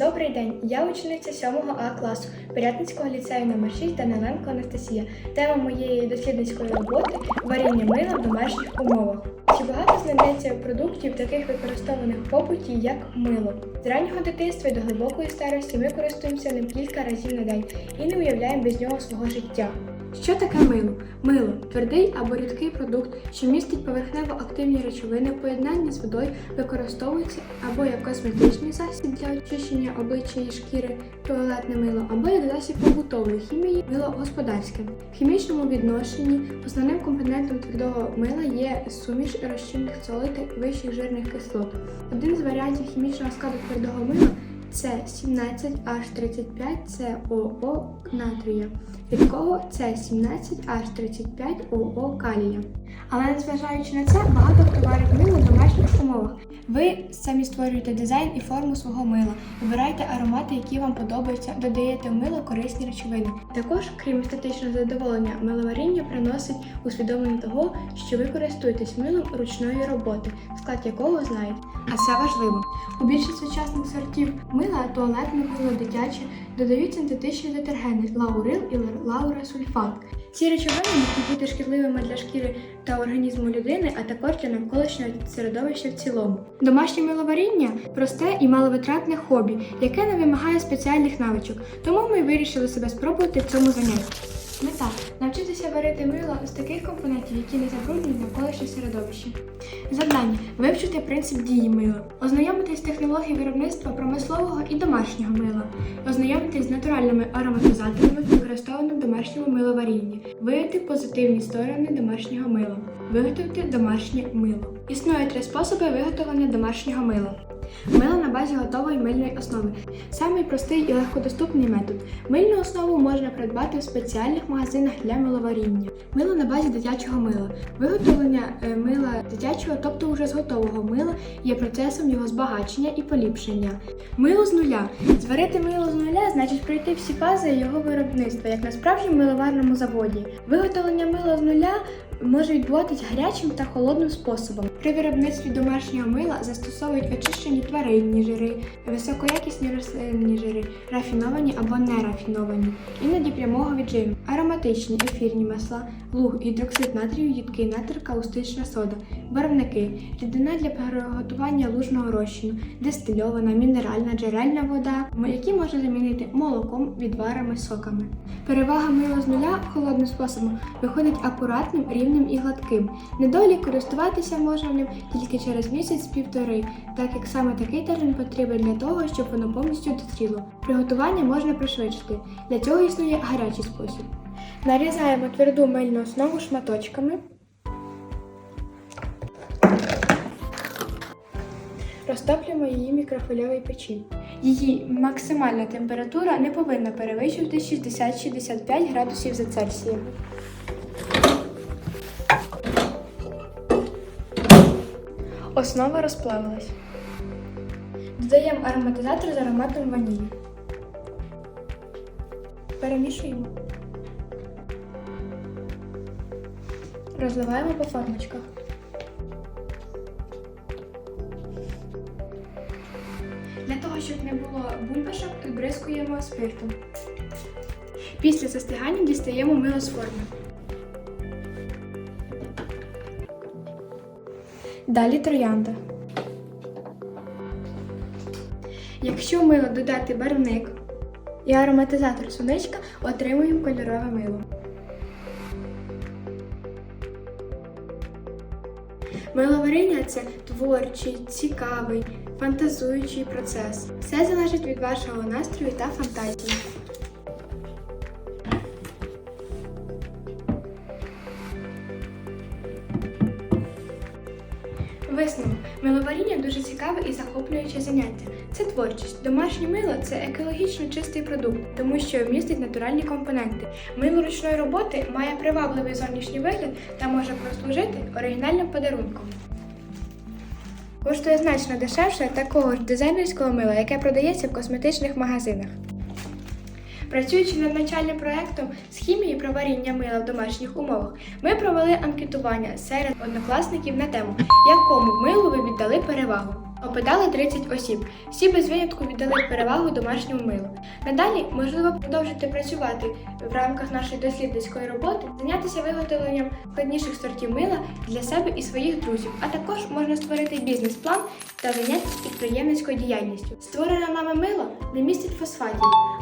Добрий день, я учениця 7 А класу Пирятинського ліцею номер 6 Даниленко Анастасія. Тема моєї дослідницької роботи варіння мила в домашніх умовах. Чи багато знайдеться продуктів, таких використованих в побуті, як мило? З раннього дитинства і до глибокої старості ми користуємося ним кілька разів на день і не уявляємо без нього свого життя. Що таке мило? Мило твердий або рідкий продукт, що містить поверхнево активні речовини в поєднанні з водою, використовується або як косметичний засіб для очищення обличчя і шкіри, туалетне мило, або як засіб побутової хімії, мило господарське. В хімічному відношенні основним компонентом твердого мила є суміш розчинних солей та вищих жирних кислот. Один з варіантів хімічного складу твердого мила це 17H35COO натрія, рідкого це 17H35OO калія. Але незважаючи на це, багато хто варить мило в домашніх умовах. Ви самі створюєте дизайн і форму свого мила, вибираєте аромати, які вам подобаються, додаєте в мило корисні речовини. Також, крім естетичного задоволення, миловаріння приносить усвідомлення того, що ви користуєтесь милом ручної роботи, склад якого знаєте. А це важливо. У більшість сучасних сортів мила, туалетне мило, дитяче додають синтетичні детергени лаурил і лаурасульфат. Ці речовини можуть бути шкідливими для шкіри та організму людини, а також для навколишнього середовища в цілому. Домашнє миловаріння просте і маловитратне хобі, яке не вимагає спеціальних навичок, тому ми вирішили себе спробувати в цьому занятті. Мета навчитися варити мило з таких компонентів, які не забруднюють навколишнє середовище. Завдання вивчити принцип дії мила, ознайомитись з технологією виробництва промислового і домашнього мила, ознайомитись з натуральними ароматизаторами, використованими в домашньому миловарінні, виявити позитивні сторони домашнього мила, виготовити домашнє мило. Існує три способи виготовлення домашнього мила. Мило на базі готової мильної основи. Самий простий і легкодоступний метод. Мильну основу можна придбати в спеціальних магазинах для миловаріння. Мило на базі дитячого мила. Виготовлення е, мила дитячого, тобто уже з готового мила, є процесом його збагачення і поліпшення. Мило з нуля. Зварити мило з нуля значить пройти всі фази його виробництва, як на справжньому миловарному заводі. Виготовлення мила з нуля може відбуватись гарячим та холодним способом. При виробництві домашнього мила застосовують очищені тваринні жири, високоякісні рослинні жири, рафіновані або нерафіновані, іноді прямого віджиму, ароматичні ефірні масла, луг, гідроксид натрію, їдкий натр, каустична сода, барвники, рідина для приготування лужного розчину, дистильована, мінеральна, джерельна вода, які можна замінити молоком, відварами, соками. Перевага мила з нуля холодним способом виходить акуратним, рівним і гладким. Недолік користуватися можна ним тільки через місяць-півтори, так як саме такий термін потрібен для того, щоб воно повністю дозріло. Приготування можна пришвидшити. Для цього існує гарячий спосіб. Нарізаємо тверду мильну основу шматочками. Розтоплюємо її в мікрохвильовій. Її максимальна температура не повинна перевищувати 60-65 градусів за Цельсієм. Основа розплавилась. Додаємо ароматизатор з ароматом ванілі. Перемішуємо. Розливаємо по формочках. Для того, щоб не було бульбашок, бризкуємо спиртом. Після застигання дістаємо мило з форми. Далі троянда. Якщо в мило додати барвник і ароматизатор суничка, отримуємо кольорове мило. Миловаріння це творчий, цікавий, фантазуючий процес. Все залежить від вашого настрою та фантазії. Висновок. Миловаріння дуже цікаве і захоплююче заняття. Це творчість. Домашнє мило це екологічно чистий продукт, тому що містить натуральні компоненти. Мило ручної роботи має привабливий зовнішній вигляд та може прослужити оригінальним подарунком. Коштує значно дешевше такого ж дизайнерського мила, яке продається в косметичних магазинах. Працюючи над навчальним проектом з хімії про варіння мила в домашніх умовах, ми провели анкетування серед однокласників на тему, якому милу ви віддали перевагу. Опитали 30 осіб. Всі без винятку віддали перевагу домашньому милу. Надалі можливо продовжити працювати в рамках нашої дослідницької роботи, зайнятися виготовленням складніших сортів мила для себе і своїх друзів, а також можна створити бізнес-план та зайнятися підприємницькою діяльністю. Створене нами мило не містить фосфатів,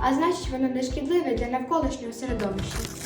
а значить воно не шкідливе для навколишнього середовища.